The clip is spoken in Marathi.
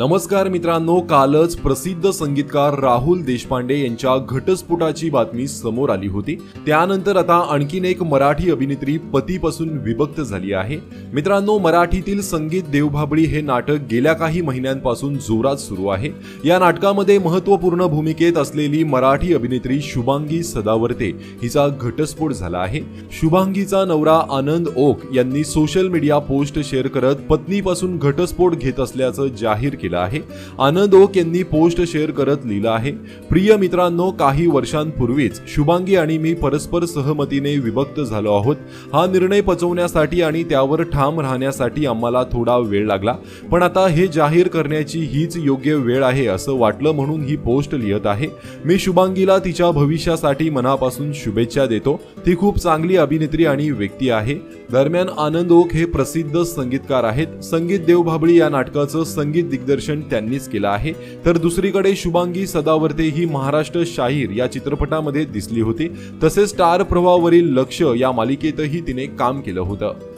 नमस्कार मित्रांनो कालच प्रसिद्ध संगीतकार राहुल देशपांडे यांच्या घटस्फोटाची बातमी समोर आली होती. त्यानंतर आता आणखीन एक मराठी अभिनेत्री पतीपासून विभक्त झाली आहे. मित्रांनो मराठीतील संगीत देवभाबळी हे नाटक गेल्या काही महिन्यांपासून जोरात सुरू आहे. या नाटकामध्ये महत्त्वपूर्ण भूमिकेत असलेली मराठी अभिनेत्री शुभांगी सदावर्ते हिचा घटस्फोट झाला आहे. शुभांगीचा नवरा आनंद ओक यांनी सोशल मीडिया पोस्ट शेअर करत पत्नीपासून घटस्फोट घेत असल्याचं जाहीर केलं. केला आहे. आनंद ओक यांनी पोस्ट शेअर करत लिहिलं आहे. प्रिय मित्रांनो काही वर्षांपूर्वीच शुभांगी आणि मी परस्पर सहमतीने विभक्त झालो आहोत. हा निर्णय पचवण्यासाठी आणि त्यावर ठाम राहण्यासाठी आम्हाला थोडा वेळ लागला. पण आता हे जाहीर करण्याची हीच योग्य वेळ आहे असं वाटलं म्हणून ही पोस्ट लिहित आहे. मी शुभांगीला तिच्या भविष्यासाठी मनापासून शुभेच्छा देतो. ती खूप चांगली अभिनेत्री आणि व्यक्ती आहे. दरम्यान आनंद ओक हे प्रसिद्ध संगीतकार आहेत. संगीत देवभाबळी या नाटकाचं संगीत दिग्दर्शन त्यांनीच केलं आहे. तर दुसरीकडे शुभांगी सदावर्ते ही महाराष्ट्र शाहीर या चित्रपटामध्ये दिसली होती. तसेच स्टार प्रवाहावरील लक्ष या मालिकेतही तिने काम केलं होतं.